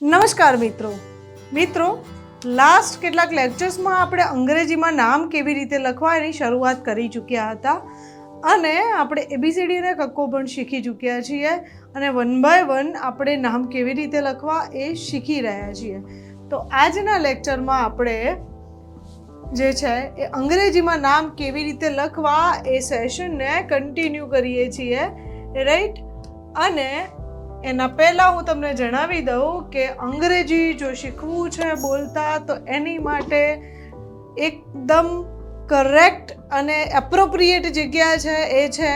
નમસ્કાર મિત્રો. મિત્રો લાસ્ટ કેટલાક લેક્ચર્સમાં આપણે અંગ્રેજીમાં નામ કેવી રીતે લખવા એની શરૂઆત કરી ચૂક્યા હતા અને આપણે એબીસીડી અને કક્કો પણ શીખી ચૂક્યા છીએ અને વન બાય વન આપણે નામ કેવી રીતે લખવા એ શીખી રહ્યા છીએ. તો આજના લેક્ચરમાં આપણે જે છે એ અંગ્રેજીમાં નામ કેવી રીતે લખવા એ સેશનને કન્ટિન્યુ કરીએ છીએ. રાઈટ અને એના પહેલાં હું તમને જણાવી દઉં કે અંગ્રેજી જો શીખવું છે બોલતા, તો એની માટે એકદમ કરેક્ટ અને એપ્રોપ્રિએટ જગ્યા છે, એ છે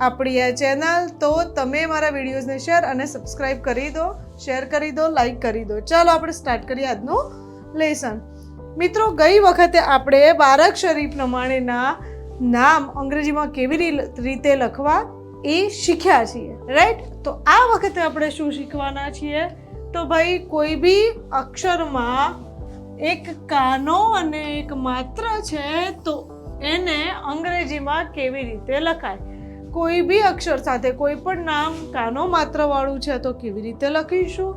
આપણી આ ચેનલ તો તમે મારા વિડીયોઝને શેર અને સબસ્ક્રાઈબ કરી દો શેર કરી દો લાઈક કરી દો. ચાલો આપણે સ્ટાર્ટ કરીએ આજનું લેસન મિત્રો, ગઈ વખતે આપણે બારાક્ષરી પ્રમાણેના નામ અંગ્રેજીમાં કેવી રીતે લખવા? એ શીખ્યા છીએ રાઈટ તો આ વખતે આપણે શું શીખવાના છીએ? તો ભાઈ, કોઈ બી અક્ષરમાં એક કાનો અને એક માત્ર છે, તો એને અંગ્રેજીમાં કેવી રીતે લખાય? કોઈ બી અક્ષર સાથે કોઈ પણ નામ કાનો માત્રવાળું છે, તો કેવી રીતે લખીશું?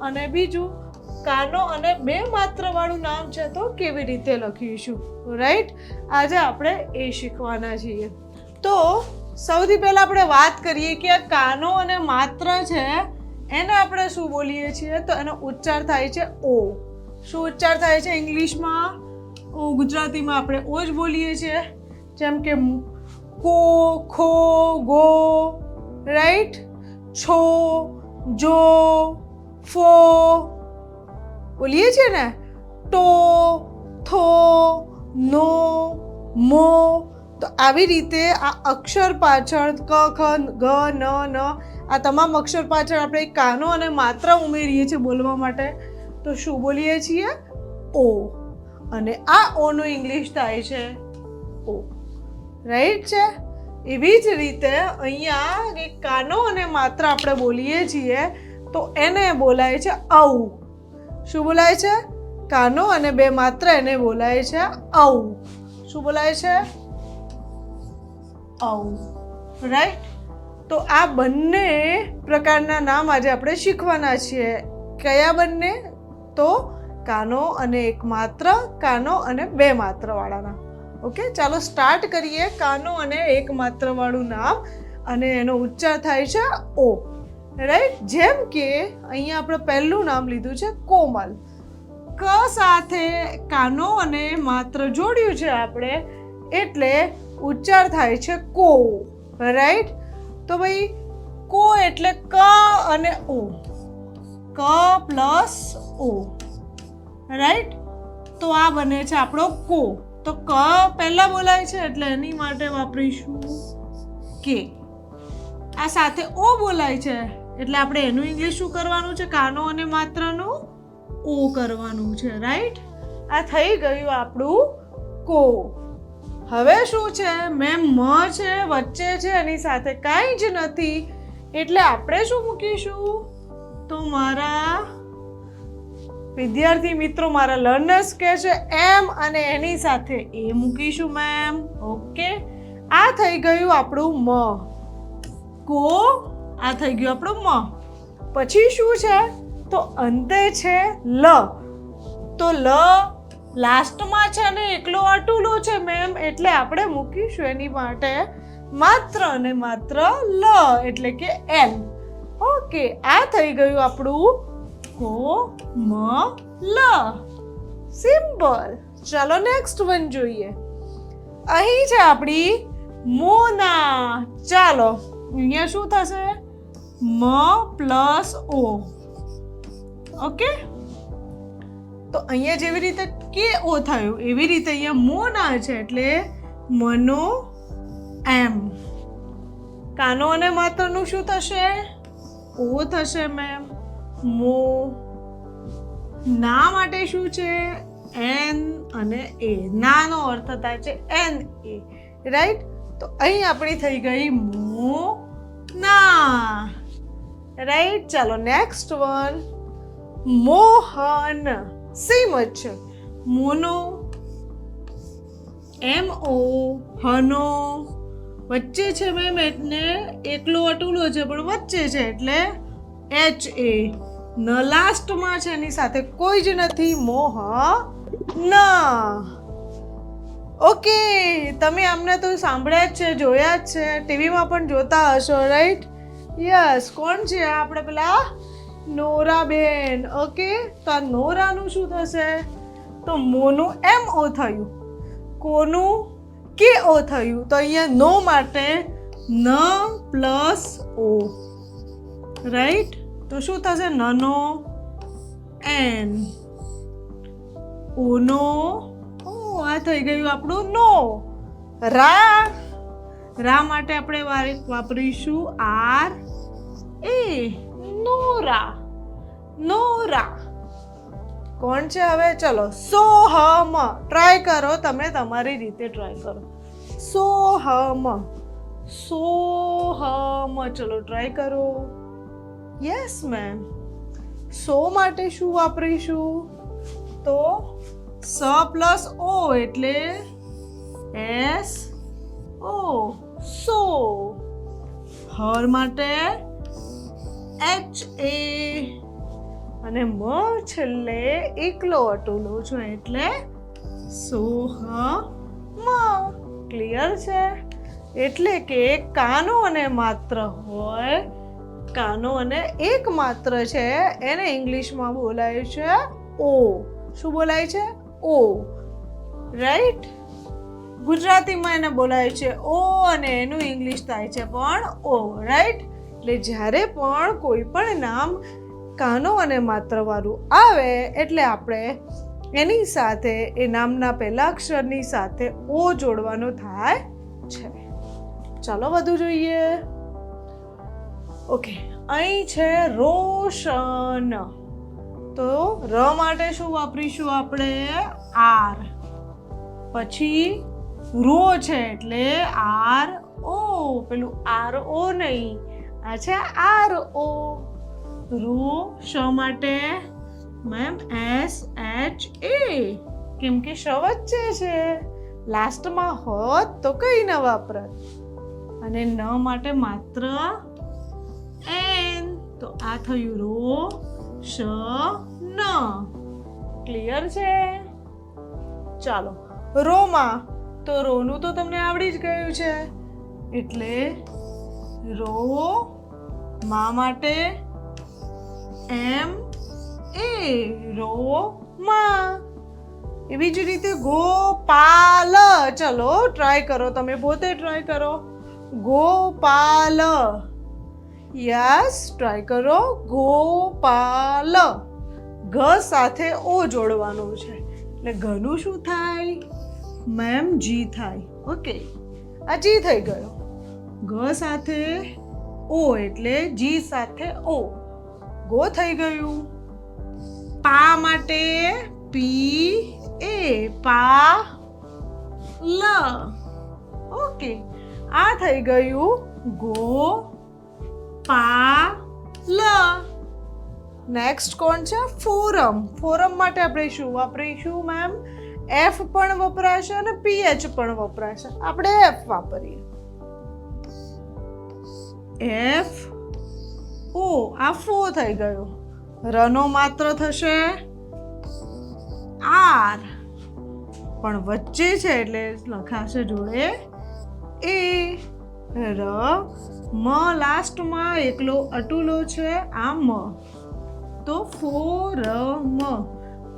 અને બીજું, કાનો અને બે માત્રવાળું નામ છે, તો કેવી રીતે લખીશું? રાઈટ આજે આપણે એ શીખવાના છીએ. તો સૌથી પહેલા આપણે વાત કરીએ કે આ કાનો અને માત્ર છે, એને આપણે શું બોલીએ છીએ? તો એનો ઉચ્ચાર થાય છે ઓ. શું ઉચ્ચાર થાય છે ઇંગ્લિશમાં? ગુજરાતીમાં આપણે ઓ જ બોલીએ છીએ. જેમ કે કો ખો, ગો, રાઈટ? છો, જો, ફો. બોલીએ છીએ ને? ટો, થો, નો, મો. તો આવી રીતે આ અક્ષર પાછળ ક, ખ, ગ, ન ન, આ તમામ અક્ષર પાછળ આપણે કાનો અને માત્ર ઉમેરીએ છીએ બોલવા માટે. તો શું બોલીએ છીએ? ઓ. અને આ ઓનું ઇંગ્લિશ થાય છે ઓ. રાઈટ છે? એવી જ રીતે અહીંયા એક કાનો અને માત્ર આપણે બોલીએ છીએ, તો એને બોલાય છે ઔ. શું બોલાય છે? કાનો અને બે માત્ર એને બોલાય છે ઔ. શું બોલાય છે? ઔ રાઈટ તો આ બંને પ્રકારના નામ આજે આપણે શીખવાના છીએ. કયા બંને? તો કાનો અને એક માત્ર કાનો અને બે માત્ર વાળાના ઓકે ચાલો સ્ટાર્ટ કરીએ કાનો અને એક માત્ર વાળું નામ અને એનો ઉચ્ચાર થાય છે ઓ. રાઈટ જેમ કે અહીંયા આપણે પહેલું નામ લીધું છે કોમલ. ક સાથે કાનો અને માત્ર જોડ્યું છે આપણે. એટલે ઉચ્ચાર થાય છે કો રાઈટ તો ભાઈ કો એટલે ક અને ઓ ક પ્લસ ઓ રાઈટ તો આ બને છે આપણો કો. તો ક પહેલા બોલાય છે એટલે એની માટે વાપરીશું કે. આ સાથે ઓ બોલાય છે એટલે આપણે એનું ઇંગ્લિશ શું કરવાનું છે? કાનો અને માત્રનું ઓ કરવાનું છે રાઈટ આ થઈ ગયું આપણું કો. હવે શું છે? મેં મ છે, વચ્ચે છે, એની સાથે કાંઈ જ નથી. એટલે આપણે શું મૂકીશું? તો મારા વિદ્યાર્થી મિત્રો, મારા લર્નર્સ કહે છે, એમ અને એની સાથે એ મૂકીશું, મેમ. ઓકે? આ થઈ ગયું આપણું મ. કો, આ થઈ ગયું આપણું મ. પછી શું છે? તો અંતે છે લ. તો લ લાસ્ટમાં છે ને એકલો અટુલો છે મેમ એટલે આપણે મૂકીશું એની માટે માત્ર અને માત્ર લ, એટલે કે એલ ઓકે આ થઈ ગયું આપણું કો મ લ સિમ્પલ ચાલો નેક્સ્ટ વન જોઈએ. અહીં છે આપણી મોના. ચાલો, અહીંયા શું થશે? મ પ્લસ ઓ. ઓકે તો અહીંયા જેવી રીતે કે ઓ થયું? એવી રીતે અહીંયા મોના છે એટલે મનો એમ. કાનો અને માત્રનું શું થશે? ઓ થશે મેમ મો ના માટે શું છે? એન અને એ. નાનો અર્થ થાય છે એન, એ. રાઈટ તો અહીં આપણી થઈ ગઈ મો ના. રાઈટ ચાલો નેક્સ્ટ વન મોહન. સેમ જ છે. મોનો, એમ ઓ, હનો, વચ્ચે છે મેમ એટલે એકલો અટુલો છે, પણ વચ્ચે છે એટલે એચ એ. ન લાસ્ટમાં છે એની સાથે કોઈ જ નથી, મોહ ન. ઓકે, તમે આમને તો સાંભળ્યા જ છે, જોયા જ છે, ટીવીમાં પણ જોતા હશો, રાઈટ? યસ, કોણ છે આપણે પેલા? નોરાબેન. ઓકે, તો આ નોરાનું શું થશે? તો મોનું એમ ઓ થયું? કોનું? કે ઓ થયું? તો અહીંયા નો માટે ન પ્લસ ઓ. રાઈટ તો શું થશે? નનો એન. ઓનો ઓ. આ થઈ ગયું આપણું નો. રા. રા માટે આપણે વાપરીશું આર એ. નોરા. નોરા. કોણ છે હવે? ચલો, સોહમ. ટ્રાય કરો તમે, તમારી રીતે ટ્રાય કરો. સોહમ. સોહમ. ચલો ટ્રાય કરો. યસ મેમ સો માટે શું વાપરીશું? તો સ પ્લસ ઓ એટલે એસ ઓ સો. હર માટે એચ એ અને મ છેલ્લે એકલો અટુલો છો એટલે સોહ મ. ક્લિયર છે? એટલે કે કાનો અને માત્ર હોય. કાનો અને એક માત્ર છે. એને ઇંગ્લિશમાં બોલાય છે ઓ. શું બોલાય છે? ઓ. રાઈટ ગુજરાતીમાં એને બોલાય છે ઓ અને એનું ઇંગ્લિશ થાય છે પણ ઓ. રાઈટ એટલે જ્યારે પણ કોઈ પણ નામ કાનો અને માત્રવાળું આવે એટલે આપણે એની સાથે, એ નામના પહેલા અક્ષરની સાથે ઓ જોડવાનો થાય છે. ચાલો વધુ જોઈએ. ઓકે, અહીં છે રોશન. તો ર માટે શું વાપરીશું આપણે? આર. પછી રો છે એટલે આર ઓ. પેલું આર ઓ નહીં, આ છે આર ઓ. રો શ માટે મેમ એસ એચ એ. કેમ કે શ વચ્ચે છે. લાસ્ટમાં હોત તો કઈ ન વાપરત. અને ન માટે માત્ર એન. તો આ થયું રો શ ન. ક્લિયર છે? ચાલો. રોમાં તો રોનું તો તમને આવડી જ ગયું છે. એટલે રો મા માટે એમ એ રો માં. એવી જ રીતે ગોપાલ, ચલો ટ્રાય કરો તમે પોતે ટ્રાય કરો. ગોપાલ. યસ ટ્રાય કરો. ગોપાલ. ઘ સાથે ઓ જોડવાનું છે. એટલે ઘનું શું થાય? મેમ, જી થાય. ઓકે આ જી થઈ ગયો. ઘ સાથે ઓ એટલે જી સાથે ઓ. ગો થઈ ગયું. પા માટે પી એ, પા લ. ઓકે, આ થઈ ગયું ગો પા લ. નેક્સ્ટ કોણ છે? ફોરમ. ફોરમ માટે આપણે શું વાપરીશું મેમ એફ પણ વપરાશે અને પીએચ પણ વપરાશે. આપણે એફ વાપરીએ. એફ ઓ, આ ફો થઈ ગયો. રનો માત્ર થશે આર. પણ વચ્ચે છે એટલે લખાશે જોડે એ, ર, મ લાસ્ટમાં એકલો અટુલો છે, આ મ. તો ફો ર મ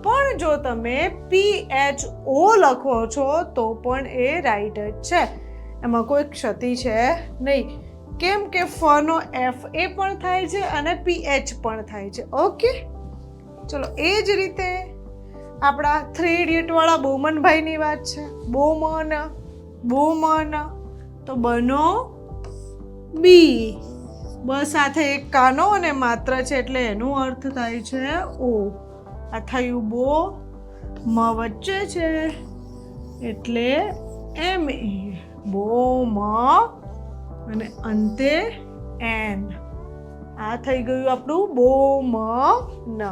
પણ જો તમે પી એચ ઓ લખો છો, તો પણ એ રાઈટ જ છે. એમાં કોઈ ક્ષતિ છે નહીં. કેમ કે ફનો એફ એ પણ થાય છે અને પી એચ પણ થાય છે. ઓકે? ચલો, એ જ રીતે આપણા થ્રી ઇડિયટવાળા બોમનભાઈની વાત છે. બોમન બોમન તો બનો બી બ સાથે એક કાનો અને માત્ર છે એટલે એનો અર્થ થાય છે ઓ. આ થયું બો, મ વચ્ચે છે એટલે એમ એ બો, મ અને અંતે એન આ થઈ ગયું આપણું બો મ ન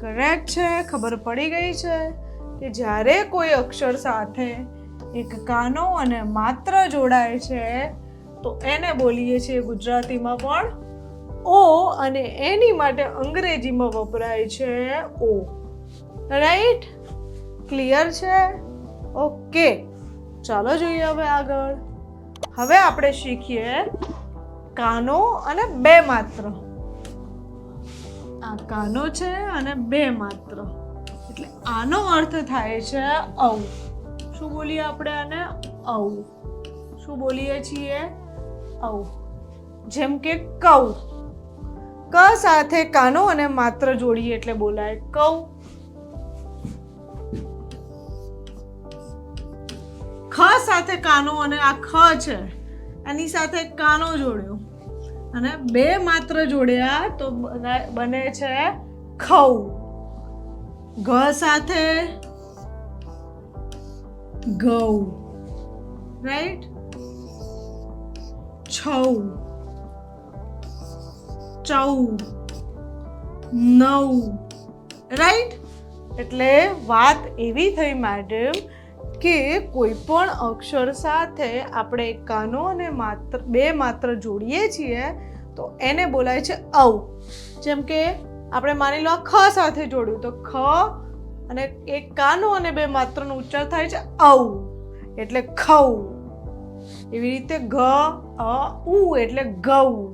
કરેક્ટ છે? ખબર પડી ગઈ છે કે જ્યારે કોઈ અક્ષર સાથે એક કાનો અને માત્ર જોડાય છે, તો એને બોલીએ છીએ ગુજરાતીમાં પણ ઓ અને એની માટે અંગ્રેજીમાં વપરાય છે ઓ. રાઈટ ક્લિયર છે? ઓકે ચાલો જોઈએ હવે આગળ. હવે આપણે શીખીએ કાનો અને બે માત્ર. આ કાનો છે અને બે માત્ર. એટલે આનો અર્થ થાય છે ઔ શું બોલીએ આપણે આને? ઔ શું બોલીએ છીએ? ઔ જેમ કે કૌ ક સાથે કાનો અને માત્ર જોડીએ એટલે બોલાય કૌ ખ સાથે કાનો અને આ ખ છે, એની સાથે કાનો જોડ્યો. અને બે માત્ર જોડ્યા તો બના- છે ખવ ઘ સાથે ઘઉ. રાઈટ છઉ. ચૌ. નવ. રાઈટ એટલે વાત એવી થઈ મેડમ કે કોઈ પણ અક્ષર સાથે આપણે કાનો અને માત્ર, બે માત્ર જોડીએ છીએ, તો એને બોલાય છે ઔ. જેમ કે આપણે માની લો ખ સાથે જોડ્યું, તો ખ અને એક કાનો અને બે માત્રનો ઉચ્ચાર થાય છે ઔ, એટલે ખવ એવી રીતે ઘ, અ, ઉ, એટલે ગૌ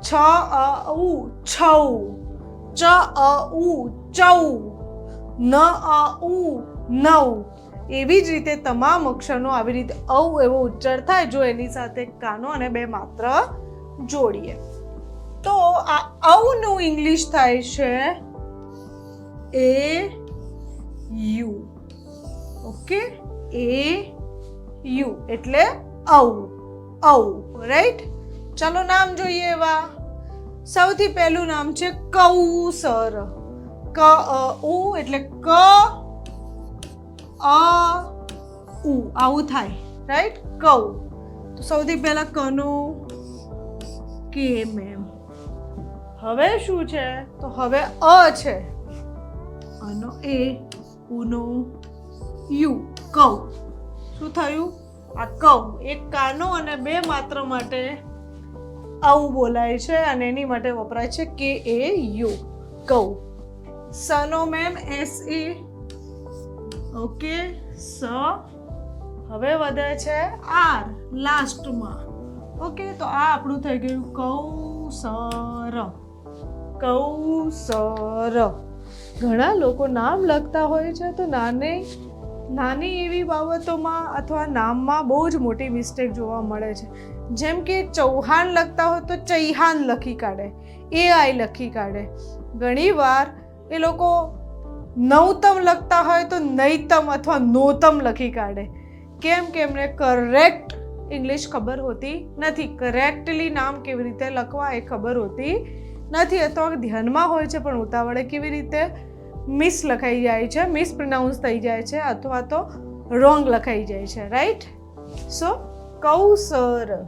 છ, અ, ઉ છૌ ચ, અ, ઉ, ચૌ. ન, અ, ઉ, નવ. એવી જ રીતે તમામ અક્ષરનો આવી રીતે ઔ એવો ઉચ્ચાર થાય જો એની સાથે કાનો અને બે માત્ર જોડીએ. તો આ ઔનું ઇંગ્લિશ થાય છે A U. Okay? A U. એટલે ઔ ઔ રાઈટ ચાલો નામ જોઈએ એવા. સૌથી પહેલું નામ છે ક અ ઉ એટલે ક અ, ઉ, આવું થાય રાઈટ કૌ તો સૌથી પહેલા કનો, કે, મેમ. હવે શું છે? તો હવે અ છે. અનો એ, ઉનો, યુ કૌ શું થયું? આ કૌ એક કાનો અને બે માત્ર માટે આવું બોલાય છે અને એની માટે વપરાય છે કે, એ, યુ. કૌ સનો, મેમ, એસ, એ ઓકે, સ. હવે વધે છે આર, લાસ્ટમાં. ઓકે, તો આ આપણું થઈ ગયું કૌસર. કૌસર. ઘણા લોકો નામ લખતા હોય છે, તો નાની નાની એવી બાબતોમાં અથવા નામમાં બહુ જ મોટી મિસ્ટેક જોવા મળે છે. જેમ કે ચૌહાણ લખતા હોય તો ચૈહાન લખી કાઢે એ આઈ લખી કાઢે. ઘણીવાર એ લોકો નવતમ લખતા હોય તો નૈતમ અથવા નોતમ લખી કાઢે. કેમ કે એમને કરેક્ટ ઇંગ્લિશ ખબર હોતી નથી. કરેક્ટલી નામ કેવી રીતે લખવા એ ખબર હોતી નથી. અથવા ધ્યાનમાં હોય છે, પણ ઉતાવળે કેવી રીતે મિસ લખાઈ જાય છે મિસ પ્રોનાઉન્સ થઈ જાય છે, અથવા તો રોંગ લખાઈ જાય છે રાઈટ સો કૌસર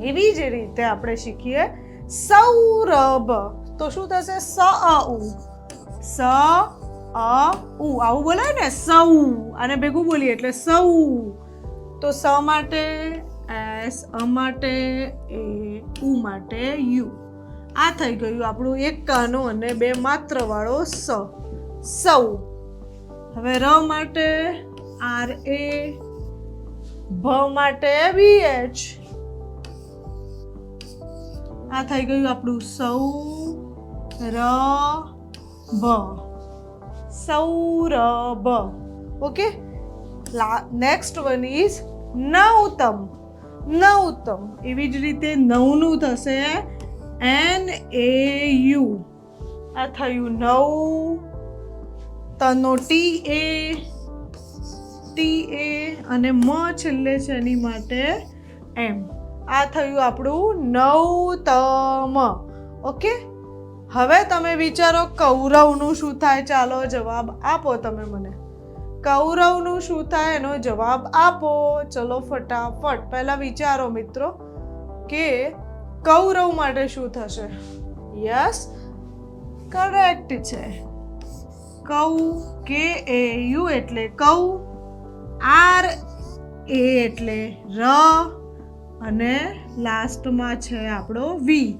એવી જ રીતે આપણે શીખીએ. સૌરભ. તો શું થશે? સ ઉ સ અ, ઉ, આવું બોલાય ને સૌ અને ભેગું બોલીએ એટલે સૌ તો સ માટે એસ, અ માટે એ, ઉ માટે યુ. આ થઈ ગયું આપણું એક કાનો અને બે માત્ર વાળો સ. સૌ હવે ર માટે આર એ, ભ માટે વી એચ. આ થઈ ગયું આપણું સૌ ર ભ Saurabh. Okay next one is Navtam. Navtam. એવી જ રીતે નવનું થશે એન એ યુ આ થયું નવ. તનો ટી એ ટી એ અને મ છેલ્લે છે એની માટે એમ આ થયું આપણું નવતમ. ઓકે હવે તમે વિચારો કૌરવનું શું થાય? ચાલો જવાબ આપો તમે મને. કૌરવનું શું થાય? એનો જવાબ આપો. ચલો ફટાફટ. પહેલા વિચારો મિત્રો કે કૌરવ માટે શું થશે? યસ, કરેક્ટ છે. કૌ, કે, એ, યુ એટલે કૌ, આર, એ એટલે ર, અને લાસ્ટમાં છે આપણો વી.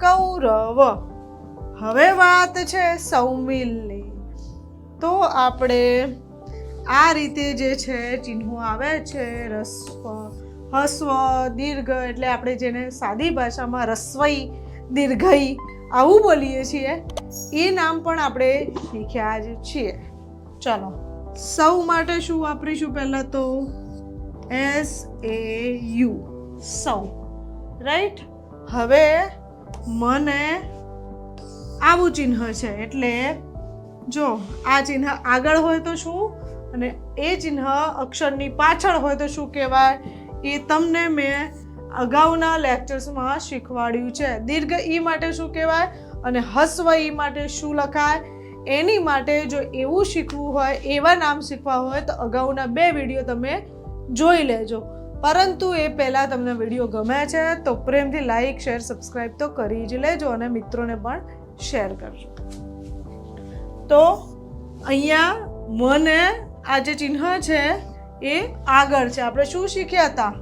કૌરવ. હવે વાત છે સૌમિલની. તો આપણે આ રીતે જે છે ચિહ્નો આવે છે, રસ્વ, હસ્વ, દીર્ઘ, એટલે આપણે જેને સાદી ભાષામાં રસ્વઈ, દીર્ઘઈ આવું બોલીએ છીએ, એ નામ પણ આપણે શીખ્યા જ છીએ. ચલો, સૌ માટે શું વાપરીશું પહેલાં તો? એસ, એ, યુ, સૌ. રાઈટ? હવે મને આવું ચિહ્ન છે. એટલે જો આ ચિહ્ન આગળ હોય તો શું? અને એ ચિહ્ન અક્ષરની પાછળ હોય તો શું કહેવાય? એ તમને મેં અગાઉના લેક્ચર્સમાં શીખવાડ્યું છે. દીર્ઘ ઈ માટે શું કહેવાય? અને હસ્વ ઈ માટે શું લખાય? એની માટે જો એવું શીખવું હોય, એવા નામ શીખવા હોય, તો અગાઉના બે વીડિયો તમે જોઈ લેજો. પરંતુ એ પહેલાં તમને વીડિયો ગમે છે, તો પ્રેમથી લાઈક, શેર સબસ્ક્રાઈબ તો કરી જ લેજો અને મિત્રોને પણ શેર કરજો. તો અહીંયા મને આ જે ચિહ્ન છે એ આગળ છે. આપણે શું શીખ્યા હતા?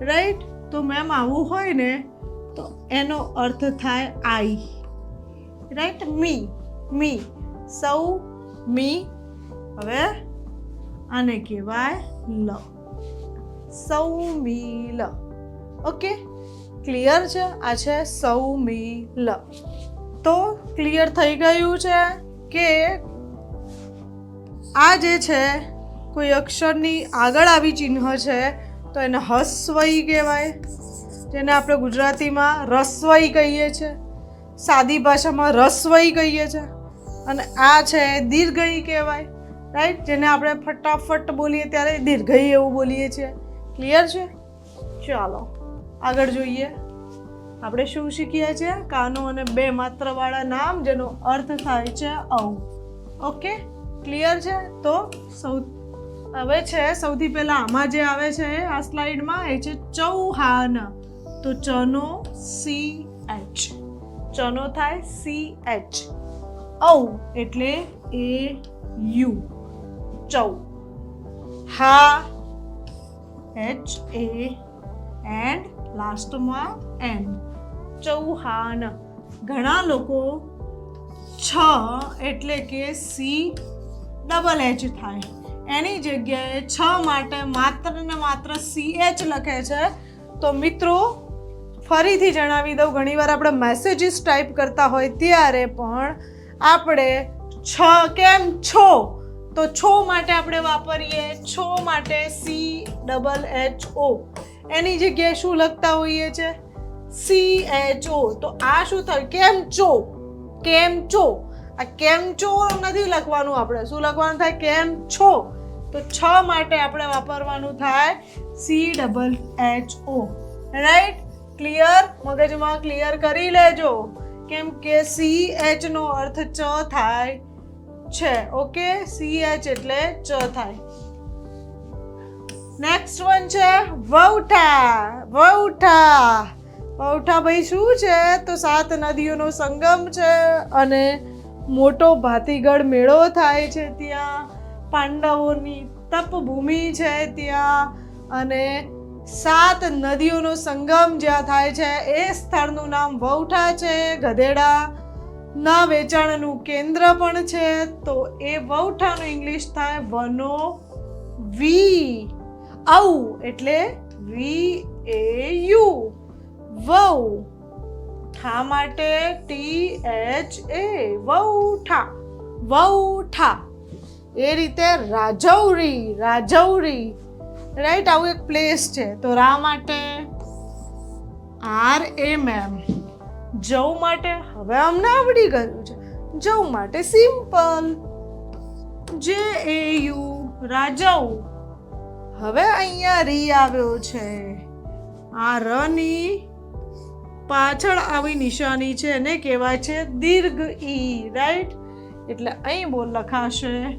રાઈટ તો મેમ આવું હોય ને, તો એનો અર્થ થાય આઈ રાઈટ મી મી સૌ, મી. હવે આને કહેવાય લ. સૌ, મી, લ. ઓકે ક્લિયર છે? આ છે સૌમિલ તો ક્લિયર થઈ ગયું છે કે આ જે છે, કોઈ અક્ષરની આગળ આવી ચિહ્ન છે, તો એને હસ્વઈ કહેવાય, જેને આપણે ગુજરાતીમાં રસ્વઈ કહીએ છીએ સાદી ભાષામાં રસ્વઈ કહીએ છીએ અને આ છે દીર્ઘઈ કહેવાય રાઈટ જેને આપણે ફટાફટ બોલીએ ત્યારે દીર્ઘઈ એવું બોલીએ છીએ. ક્લિયર છે? ચાલો, આગળ જોઈએ. આપણે શું શીખીએ છીએ? કાનો અને બે માત્રવાળા નામ જેનો અર્થ થાય છે ઔ ઓકે ક્લિયર છે? તો સૌ હવે છે, સૌથી પહેલાં આમાં જે આવે છે, આ સ્લાઇડમાં એ છે ચૌહાન તો ચનો સી એચ ચનો થાય સી એચ ઔ એટલે એ યુ ચૌ. હા. એચ એ એન્ડ લાસ્ટમાં એન ચૌહાન ઘણા લોકો છ એટલે કે સી ડબલ એચ થાય. એની જગ્યાએ છ માટે માત્ર ને માત્ર સી એચ લખે છે. તો મિત્રો, ફરીથી જણાવી દઉં, ઘણીવાર આપણે મેસેજીસ ટાઈપ કરતા હોય ત્યારે પણ આપણે છ કેમ છો? તો છો માટે આપણે વાપરીએ છો માટે સી ડબલ એચ ઓ એની જગ્યાએ શું લખતા હોઈએ છે? સી એચ ઓ તો આ શું થયું? કેમ ચો કેમ ચો આ કેમ ચો નથી લખવાનું આપણે. શું લખવાનું થાય? કેમ છો? તો છ માટે આપણે વાપરવાનું થાય C double H O. Right clear મગજમાં ક્લિયર કરી લેજો. કેમ કે સી એચ નો અર્થ ચ થાય છે. ઓકે સી એચ એટલે ચ થાય. નેક્સ્ટ વન છે વૌઠા વૌઠા વૌઠા ભાઈ શું છે? તો સાત નદીઓનો સંગમ છે અને મોટો ભાતીગઢ મેળો થાય છે ત્યાં. પાંડવોની તપભૂમિ છે ત્યાં અને સાત નદીઓનો સંગમ જ્યાં થાય છે, એ સ્થળનું નામ વૌઠા છે, ગધેડા. ના વેચાણનું કેન્દ્ર પણ છે, તો એ વૌઠાનું ઇંગ્લિશ થાય વનો વી. આવું, એટલે વી એ યુ. વૌ ઠા માટે ટી એચ એ વૌઠા વૌઠા એ રીતે રાજૌરી રાજૌરી. રાઈટ આવું એક પ્લેસ છે. તો રા માટે આર એ મેમ જવ માટે હવે અમને આવડી ગયું છે. જવ માટે સિમ્પલ જે એ યુ રાજવ હવે અહીંયા રી આવ્યો છે. આ રની પાછળ આવી નિશાની છે એને કહેવાય છે દીર્ઘ ઈ રાઈટ એટલે અહીં બોલ લખાશે,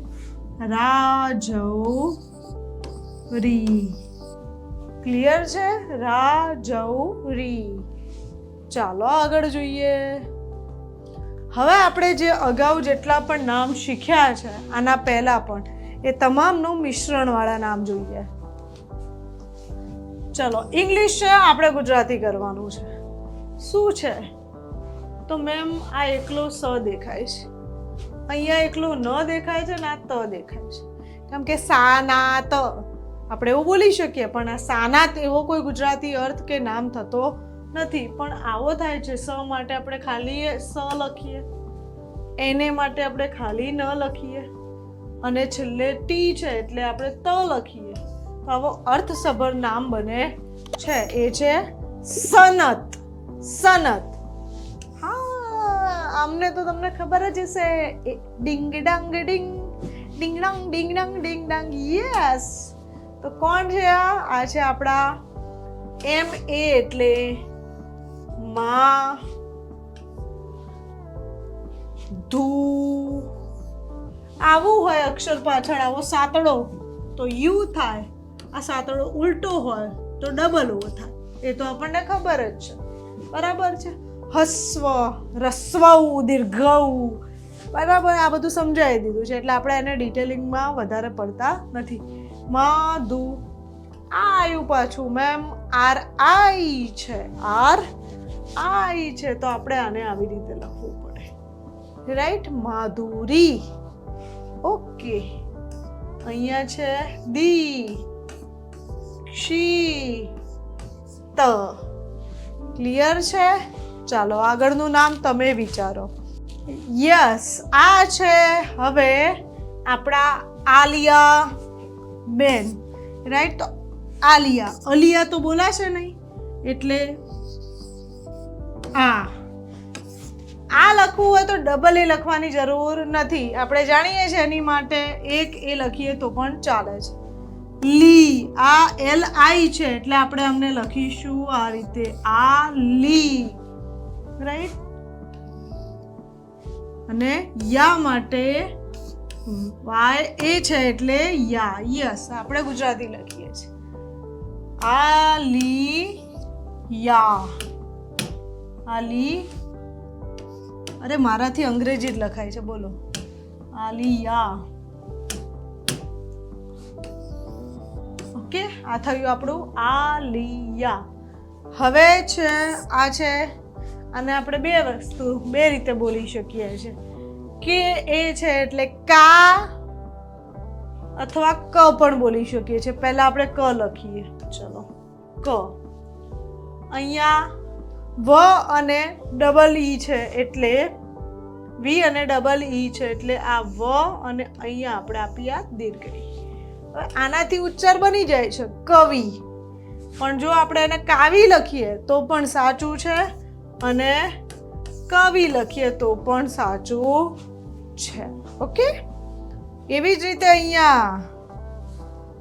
રાજૌરી. ક્લિયર છે? રાજૌરી. ચાલો આગળ જોઈએ. હવે આપણે જે અગાઉ જેટલા પણ નામ શીખ્યા છે, આના પહેલા પણ, એ તમામનું મિશ્રણવાળા નામ જોઈએ. ચલો ઇંગ્લિશ છે, આપણે ગુજરાતી કરવાનું છે. શું છે? તો મેમ, આ એકલો સ દેખાય છે. અહીંયા એકલો ન દેખાય છે ને આ ત દેખાય છે. કેમ કે સાનાત, આપણે એવું બોલી શકીએ, પણ આ સાનાત એવો કોઈ ગુજરાતી અર્થ કે નામ થતો નથી. પણ આવો થાય છે, સ માટે આપણે ખાલી સ લખીએ. એને માટે આપણે ખાલી ન લખીએ. અને છેલ્લે ટી છે, એટલે આપણે ત લખીએ. તો આવો અર્થસભર નામ બને છે. એ છે સનત. સનત. હા આમને તો તમને ખબર જ હશે. ડિંગ ડાંગ ડિંગ ડિંગ ડાંગ ડિંગ ડાંગ ડિંગ ડાંગ, યસ. તો કોણ છે આ? આ છે આપણા એમ એ એટલે મા ધૂ. આવું હોય અક્ષર પાછળ, આવો સાતડો તો યુ થાય. આ સાતડો ઉલટો હોય, તો ડબલ ઓ થાય. એ તો આપણને ખબર જ છે. બરાબર છે? હસ્વ રસ્વ દીર્ઘઉ. બરાબર, આ બધું સમજાવી દીધું છે, એટલે આપણે એને ડિટેલિંગમાં વધારે પડતા નથી. માધુ આ આવ્યું પાછું મેમ આર આઈ છે, આર આઈ છે, તો આપણે આને આવી રીતે લખવું પડે. રાઈટ માધુરી. ઓકે. અહીંયા છે દી, ક્ષી, ત. ક્લિયર છે? ચાલો, આગળનું નામ તમે વિચારો. યસ આ છે હવે આપણા આલિયા બેન રાઈટ તો આલિયા, અલિયા તો બોલાશે નહીં, એટલે આ. આ લખવું હોય તો ડબલ એ લખવાની જરૂર નથી. આપણે જાણીએ છીએ એની માટે એક એ લખીએ તો પણ ચાલે છે. લી, આ એલ આઈ છે, એટલે આપણે અમને લખીશું આ રીતે, આ લી રાઈટ અને યા માટે વાય એ છે એટલે યા યસ આપણે ગુજરાતી લખીએ છીએ. આ લી, યા આલી અરે મારાથી અંગ્રેજી જ લખાય છે, બોલો. આલિયા ઓકે, આ થયું આપણું આલિયા. હવે છે, આ છે, અને આપણે બે વસ્તુ, બે રીતે બોલી શકીએ છીએ. કે એ છે એટલે કા અથવા ક પણ બોલી શકીએ છીએ. પહેલા આપણે ક લખીએ. ચલો. ક. અહીંયા વ અને ડબલ ઈ છે એટલે, વી અને ડબલ ઈ છે એટલે આ વ અને અહીંયા આપણે આપી આ દીર્ઘ ઈ. આનાથી ઉચ્ચાર બની જાય છે, કવિ. પણ જો આપણે એને કાવી લખીએ, તો પણ સાચું છે. અને કવિ લખીએ, તો પણ સાચું છે. ઓકે? એવી જ રીતે અહીંયા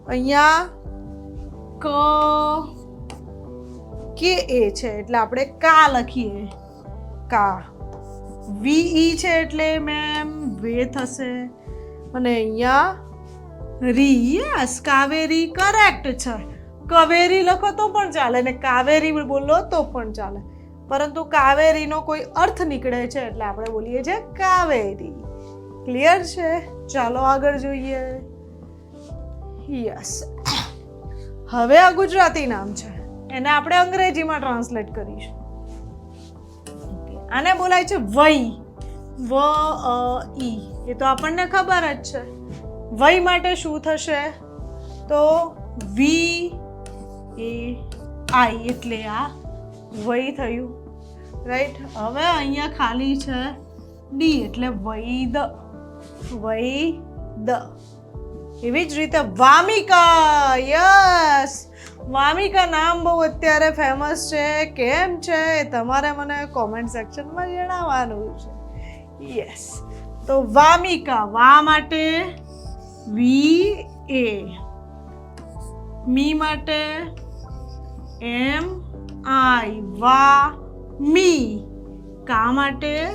અહીંયા ક, કે, એ છે. એટલે આપણે કા લખીએ. કા. વી છે એટલે મેમ વે થશે. અને અહીંયા રી યસ કાવેરી કરેક્ટ છે. કવેરી લખો તો પણ ચાલે ને કાવેરી બોલો તો પણ ચાલે. પરંતુ કાવેરીનો કોઈ અર્થ નીકળે છે એટલે આપણે બોલીએ છીએ કાવેરી. ક્લિયર છે? ચાલો આગળ જોઈએ. યસ હવે આ ગુજરાતી નામ છે. એને આપણે અંગ્રેજીમાં ટ્રાન્સલેટ કરીશું. આને બોલાય છે વૈ વ ઈ. એ તો આપણને ખબર જ છે. વય માટે શું થશે? તો વી એ આઈ એટલે આ વય થયું. રાઈટ હવે અહીંયા ખાલી છે ડી એટલે વૈદ. વૈદ. એવી જ રીતે વામિકા. યસ વામિકા નામ બહુ અત્યારે ફેમસ છે. કેમ છે? તમારે મને કોમેન્ટ સેક્શનમાં જણાવવાનું છે. યસ તો વામિકા, વા માટે વી એ. મી માટે એમ આઈ વા મી. કા માટે?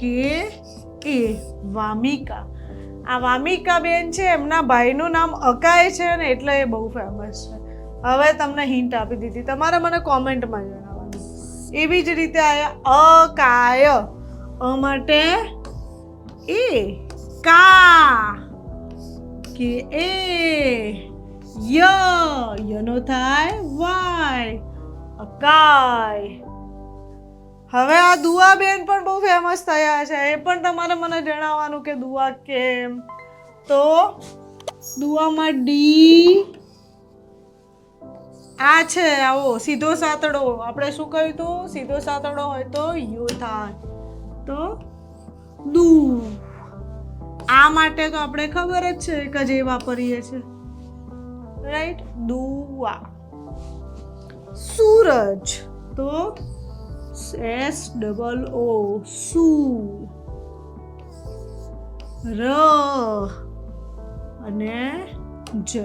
કે એ વામિકા. આ વામિકા બેન છે, એમના ભાઈનું નામ અકાય છે ને એટલે એ બહુ ફેમસ છે. હવે તમને હિન્ટ આપી દીધી. તમારે મને કોમેન્ટમાં જણાવવાનું. એવી જ રીતે આયા અકાય. અ માટે એ કા. કે, એ, ય, યનો થાય, વાય, અકાય. હવે આ દુઆ બેન પણ બહુ ફેમસ થયા છે. એ પણ તમારે મને જણાવવાનું કે દુઆ કેમ? તો, દુઆમાં ડી આ છે, આવો, સીધો સાતડો આપણે શું કહ્યું હતું? સીધો સાતડો હોય તો યુ થાય. તો, દુ. આ માટે તો આપણે ખબર જ છે કે જે વાપરીએ છીએ રાઈટ દુઆ. સૂરજ. તો એસ ડબલ ઓ, સુ. ર. અને જ.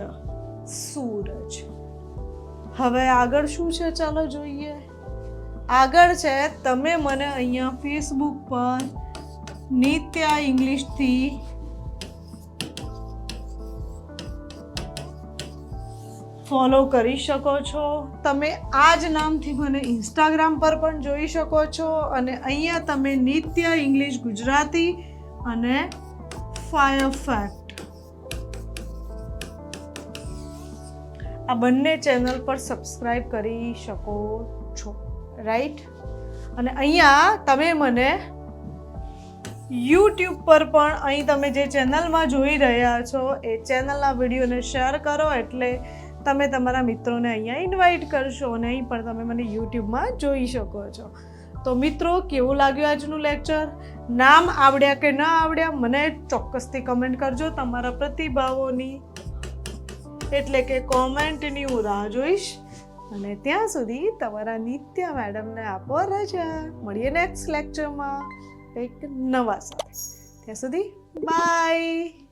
સૂરજ. હવે આગળ શું છે? ચાલો જોઈએ. આગળ છે, તમે મને અહીંયા ફેસબુક પર નિત્યા ઇંગ્લિશથી ફોલો કરી શકો છો. તમે આ જ નામથી મને ઇન્સ્ટાગ્રામ પર પણ જોઈ શકો છો અને અહીંયા તમે નિત્ય ઇંગ્લિશ ગુજરાતી અને ફાયર ફેક્ટ આ બંને ચેનલ પર સબસ્ક્રાઈબ કરી શકો છો. રાઈટ અને અહીંયા તમે મને યુટ્યુબ પર પણ અહીં તમે જે ચેનલમાં જોઈ રહ્યા છો, એ ચેનલના વિડીયોને શેર કરો એટલે તમે તમારા મિત્રોને અહીંયા ઇન્વાઇટ કરશો અને અહીં પણ તમે મને યુટ્યુબમાં જોઈ શકો છો. તો મિત્રો, કેવું લાગ્યું આજનું લેક્ચર નામ આવડ્યા કે ન આવડ્યા, મને ચોક્કસથી કમેન્ટ કરજો તમારા પ્રતિભાવોની. એટલે કે કોમેન્ટની હું રાહ જોઈશ. અને ત્યાં સુધી તમારા નિત્ય મેડમને આપો રજા. મળીએ નેક્સ્ટ લેક્ચરમાં કંઈક નવા સાથે. ત્યાં સુધી બાય